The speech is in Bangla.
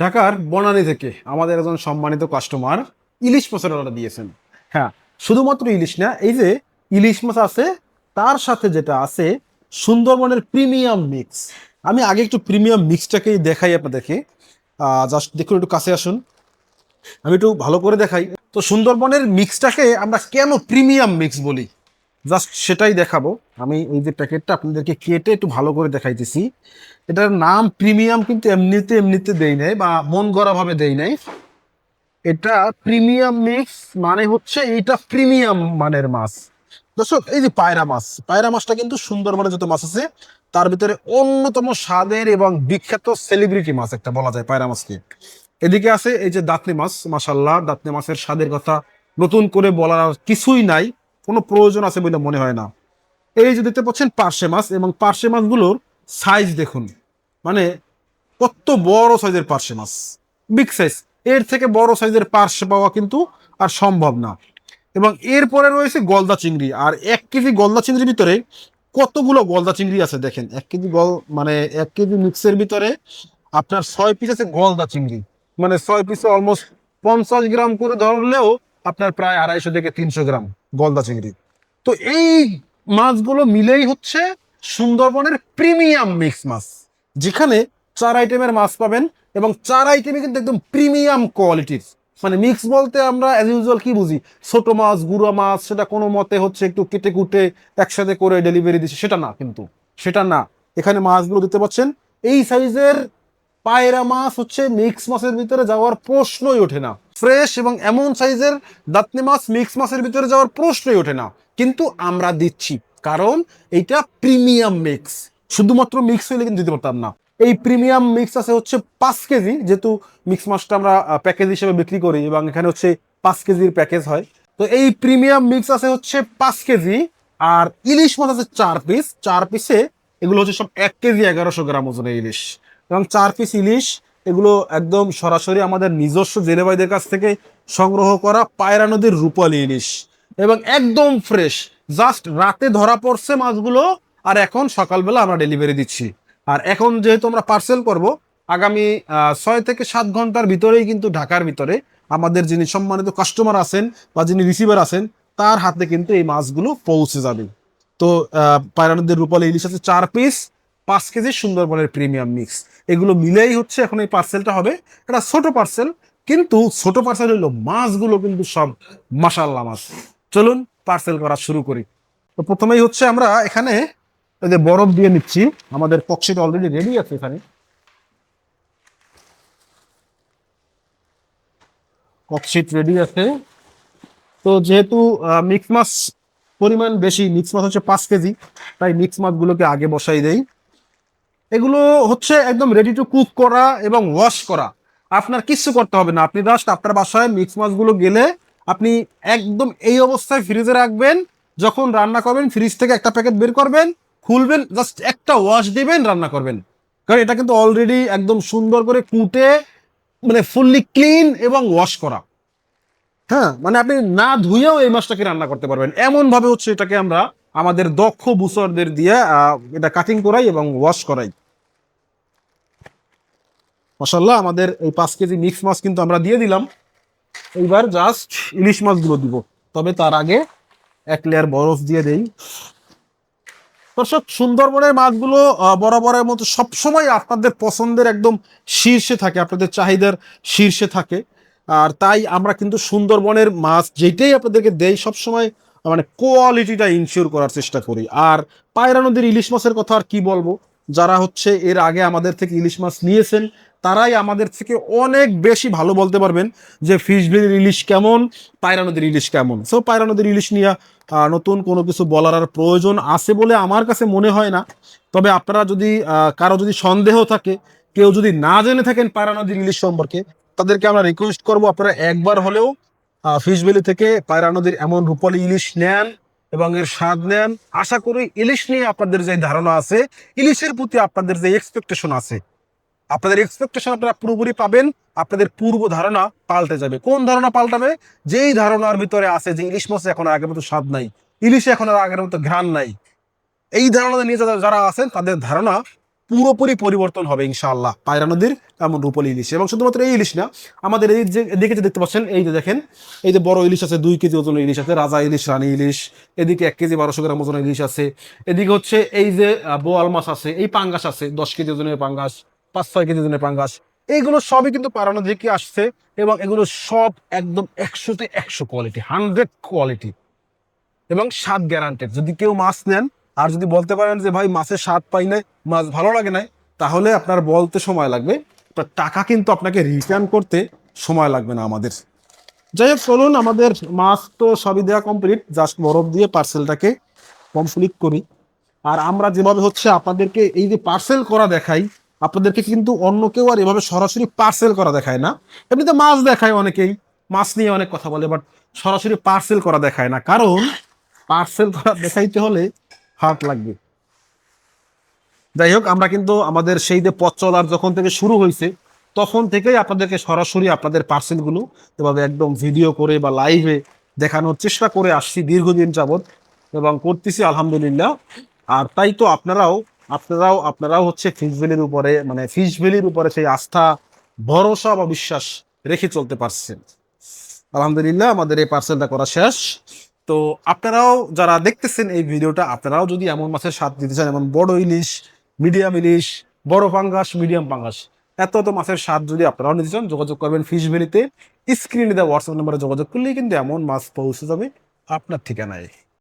ঢাকার বনানী থেকে আমাদের একজন সম্মানিত কাস্টমার ইলিশ মাছের অর্ডার দিয়েছেন। হ্যাঁ শুধুমাত্র ইলিশ না, এই যে ইলিশ মাছ আছে, তার সাথে যেটা আছে, সুন্দরবনের প্রিমিয়াম মিক্স আমি আগে একটু প্রিমিয়াম মিক্সটাকেই দেখাই আপনাদেরকে। জাস্ট দেখুন, একটু কাছে আসুন। আমি একটু ভালো করে দেখাই। তো সুন্দরবনের মিক্সটাকে আমরা কেন প্রিমিয়াম মিক্স বলি? জাস্ট সেটাই দেখাবো। আমি এই যে প্যাকেটটা আপনাদেরকে কেটে একটু ভালো করে দেখাইতেছি। এটার নাম প্রিমিয়াম কিন্তু এমনিতে এমনিতে দেই নাই বা মন গড়া ভাবে দেই নাই। এটা প্রিমিয়াম মিক্স মানে হচ্ছে এটা প্রিমিয়াম মানের মাছ। দর্শক, এই যে পায়রা মাছ, পায়রা মাছটা কিন্তু সুন্দরবনে যত মাছ আছে, তার ভিতরে অন্যতম স্বাদের এবং বিখ্যাত সেলিব্রিটি মাছ একটা বলা যায় পায়রা মাছকে। এদিকে আছে এই যে দাঁতনি মাছ মাসাল্লাহ দাঁতনি মাছের স্বাদের কথা নতুন করে বলার কিছুই নাই। কোনো প্রয়োজন আছে বলে মনে হয় না। এই যে দেখতে পাচ্ছেন পার্শে মাছ এবং পার্শে মাছগুলোর সাইজ দেখুন। মানে কত বড় সাইজের পার্শে মাছ। বিগ সাইজ এর থেকে বড় সাইজের পার্শে পাওয়া কিন্তু আর সম্ভব না। এবং এরপরে রয়েছে গলদা চিংড়ি। আর এক কেজি গলদা চিংড়ির ভিতরে কতগুলো গলদা চিংড়ি আছে দেখেন। এক কেজি গল মানে এক কেজি মিক্সের ভিতরে আপনার ছয় পিস আছে গলদা চিংড়ি। মানে ছয় পিসে অলমোস্ট পঞ্চাশ গ্রাম করে ধরলেও আপনার প্রায় আড়াইশো থেকে তিনশো গ্রাম। গলদা চিংড়ি। তো এই মাছগুলো মিলেই হচ্ছে সুন্দরবনের প্রিমিয়াম মিক্স মাছ, যেখানে চার আইটেমের মাছ পাবেন এবং চার আইটেমে কিন্তু একদম প্রিমিয়াম কোয়ালিটির। মানে মিক্স বলতে আমরা অ্যাজ ইউজুয়াল কি বুঝি? ছোট মাছ, গুঁড়ো মাছ, সেটা কোনো মতে হচ্ছে একটু কেটে কুটে একসাথে করে ডেলিভারি দিচ্ছে। সেটা না কিন্তু, সেটা না। এখানে মাছগুলো দিতে পারছেন এই সাইজের পায়রা মাছ হচ্ছে মিক্স মাছের ভিতরে যাওয়ার প্রশ্নই ওঠে না। ফ্রেশ এবং এমন সাইজের দাতনি মাছ মিক্স মাছের ভিতরে যাওয়ার প্রশ্নই ওঠে না। কিন্তু আমরা দিচ্ছি, কারণ এইটা প্রিমিয়াম মিক্স। শুধুমাত্র মিক্স হইলে কিন্তু দিতে পারতাম না। এই প্রিমিয়াম মিক্স আছে হচ্ছে পাঁচ কেজি, যেহেতু মিক্স মাছটা আমরা প্যাকেজ হিসেবে বিক্রি করি এবং এখানে হচ্ছে পাঁচ কেজির প্যাকেজ হয়। তো এই প্রিমিয়াম মিক্স আছে হচ্ছে পাঁচ কেজি, আর ইলিশ মাছ আছে চার পিস। চার পিসে এগুলো হচ্ছে সব এক কেজি এগারোশো গ্রাম ওজনের ইলিশ। এবং চার পিস ইলিশ, এগুলো একদম সরাসরি আমাদের নিজস্ব জেলে ভাইদের কাছ থেকে সংগ্রহ করা পায়রা নদীর রূপালী ইলিশ। এবং একদম ফ্রেশ জাস্ট রাতে ধরা পড়ছে মাছগুলো, আর এখন সকালবেলা আমরা ডেলিভারি দিচ্ছি। আর এখন যেহেতু আমরা পার্সেল করব, আগামী ছয় থেকে সাত ঘণ্টার ভিতরেই কিন্তু ঢাকার ভিতরে আমাদের যিনি সম্মানিত কাস্টমার আছেন বা যিনি রিসিভার আছেন, তার হাতে কিন্তু এই মাছগুলো পৌঁছে যাবে। তো পায়রা নদীর রূপালী ইলিশ আছে চার পিস পাঁচ কেজি সুন্দরবনের প্রিমিয়াম মিক্স। এগুলো মিলেই হচ্ছে এখন এই পার্সেলটা হবে। এটা ছোট পার্সেল, কিন্তু ছোট পার্সেল হলো মাছগুলো কিন্তু সব মাসাল্লা মাছ। চলুন পার্সেল করা শুরু করি। তো প্রথমেই হচ্ছে আমরা এখানে এই যে বরফ দিয়ে নিচ্ছি। আমাদের ককশিট অলরেডি রেডি আছে এখানে। ককশিট রেডি আছে। তো যেহেতু মিক্স মাছ পরিমাণ বেশি, মিক্স মাছ হচ্ছে পাঁচ কেজি, তাই মিক্স মাছগুলোকে আগে বসাই দেই। এগুলো হচ্ছে একদম রেডি টু কুক করা এবং ওয়াশ করা। আপনার কিচ্ছু করতে হবে না। আপনি জাস্ট আপনার বাসায় মিক্স মাছগুলো গেলে আপনি একদম এই অবস্থায় ফ্রিজে রাখবেন। যখন রান্না করবেন ফ্রিজ থেকে একটা প্যাকেট বের করবেন, খুলবেন জাস্ট একটা ওয়াশ দিবেন, রান্না করবেন। কারণ এটা কিন্তু অলরেডি একদম সুন্দর করে কুটে মানে ফুললি ক্লিন এবং ওয়াশ করা। হ্যাঁ মানে আপনি না ধুয়েও এই মাছটাকে রান্না করতে পারবেন। এমন ভাবে হচ্ছে এটাকে আমরা আমাদের দক্ষ বুসরদের দিয়ে এটা কাটিং করাই এবং ওয়াশ করাই। মাসাল্লাহ আমাদের এই পাঁচ কেজি মিক্স মাছ কিন্তু আমরা দিয়ে দিলাম। এইবার জাস্ট ইলিশ মাছগুলো দিব। তবে তার আগে এক লেয়ার বরফ দিয়ে দেই। দর্শক, সুন্দরবনের মাছগুলো বরাবরের মতো সবসময় আপনাদের পছন্দের একদম শীর্ষে থাকে, আপনাদের চাহিদার শীর্ষে থাকে। আর তাই আমরা কিন্তু সুন্দরবনের মাছ যেটাই আপনাদেরকে দেই, সবসময় মানে কোয়ালিটিটা ইনশিওর করার চেষ্টা করি। আর পায়রা নদীর ইলিশ মাছের কথা আর কি বলব? যারা হচ্ছে এর আগে আমাদের থেকে ইলিশ মাছ নিয়েছেন, তারাই আমাদের থেকে অনেক বেশি ভালো বলতে পারবেন যে ফিশ বিলির ইলিশ কেমন, পায়রা নদীর ইলিশ কেমন। সো পায়রা নদীর ইলিশ নিয়ে নতুন কোনো কিছু বলার আর প্রয়োজন আছে বলে আমার কাছে মনে হয় না। তবে আপনারা যদি কারও যদি সন্দেহ থাকে, কেউ যদি না জেনে থাকেন পায়রা নদীর ইলিশ সম্পর্কে, তাদেরকে আমরা রিকোয়েস্ট করব আপনারা একবার হলেও ফিশ বিলি থেকে পায়রা নদীর এমন রূপালী ইলিশ নেন। এবং এর স্বাদ নেন। আশা করি ইলিশ নিয়ে আপনাদের যে ধারণা আছে, ইলিশের প্রতি আপনাদের যে এক্সপেকটেশন আছে, আপনাদের এক্সপেকটেশন আপনারা পুরোপুরি পাবেন, আপনাদের পূর্ব ধারণা পাল্টে যাবে। কোন ধারণা পাল্টাবে? যেই ধারণার ভিতরে আছে যে ইলিশ মাছে এখন আগের মতো স্বাদ নাই, ইলিশে এখন আর আগের মতো ঘ্রাণ নাই, এই ধারণা নিয়ে যারা- যারা আছেন, তাদের ধারণা পুরোপুরি পরিবর্তন হবে ইনশাআল্লাহ। পায়রা নদীর এমন রূপলি ইলিশ। এবং শুধুমাত্র এই ইলিশ না, আমাদের এই যে এদিকে যে দেখতে পাচ্ছেন, এই যে দেখেন, এই যে বড় ইলিশ আছে, দুই কেজি ওজন ইলিশ আছে, রাজা ইলিশ, রানী ইলিশ, এদিকে এক কেজি বারোশো গ্রাম ওজনের ইলিশ আছে, এদিকে হচ্ছে এই যে বোয়াল মাছ আছে, এই পাঙ্গাস আছে, দশ কেজি ওজনের পাঙ্গাস, পাঁচ ছয় কেজি ওজনের পাঙ্গাস এইগুলো সবই কিন্তু পারানো থেকে আসছে, এবং এগুলো সব একদম একশোতে একশো কোয়ালিটি হান্ড্রেড কোয়ালিটি এবং স্বাদ গ্যারান্টেড যদি কেউ মাছ নেন আর যদি বলতে পারেন যে ভাই মাছের স্বাদ পাই নাই, মাছ ভালো লাগে নাই, তাহলে আপনার বলতে সময় লাগবে। টাকা কিন্তু আপনাকে রিটার্ন করতে সময় লাগবে না আমাদের। যাই হোক, চলুন, আমাদের মাছ তো সবই দেওয়া কমপ্লিট জাস্ট বরফ দিয়ে পার্সেলটাকে কমপ্লিট করি। আর আমরা যেভাবে হচ্ছে আপনাদেরকে এই যে পার্সেল করা দেখাই, আপনাদেরকে কিন্তু অন্য কেউ আর এভাবে সরাসরি পার্সেল করা দেখায় না। এমনিতে মাছ দেখায় অনেকেই, মাছ নিয়ে অনেক কথা বলে বাট সরাসরি পার্সেল করা দেখায় না। কারণ পার্সেল করা দেখাইতে হলে হাত লাগবে। যাই হোক আমরা কিন্তু আমাদের সেই যে পথ চলার যখন থেকে শুরু হয়েছে, তখন থেকেই আপনাদেরকে সরাসরি আপনাদের পার্সেলগুলো এভাবে একদম ভিডিও করে বা লাইভে দেখানোর চেষ্টা করে আসছি দীর্ঘদিন যাবৎ এবং করতেছি আলহামদুলিল্লাহ। আর তাই তো আপনারাও আপনারাও আপনারাও হচ্ছে ফিশ ভ্যালির উপরে মানে ফিশ ভ্যালির উপরে সেই আস্থা, ভরসা বা বিশ্বাস রেখে চলতে পারছেন। আলহামদুলিল্লাহ, আমাদের এই পার্সেলটা করা শেষ। তো আপনারাও যারা দেখতেছেন এই ভিডিওটা, আপনারাও যদি এমন মাছের স্বাদ দিতে চান, এমন বড় ইলিশ মিডিয়াম ইলিশ, বড় পাঙ্গাস মিডিয়াম পাঙ্গাস, এত এত মাছের স্বাদ যদি আপনারাও নিতে চান, যোগাযোগ করবেন ফিশ ভ্যালিতে স্ক্রিনে দেওয়া হোয়াটসঅ্যাপ নাম্বারে যোগাযোগ করলেই কিন্তু এমন মাছ পৌঁছে যাবে আপনার ঠিকানায়।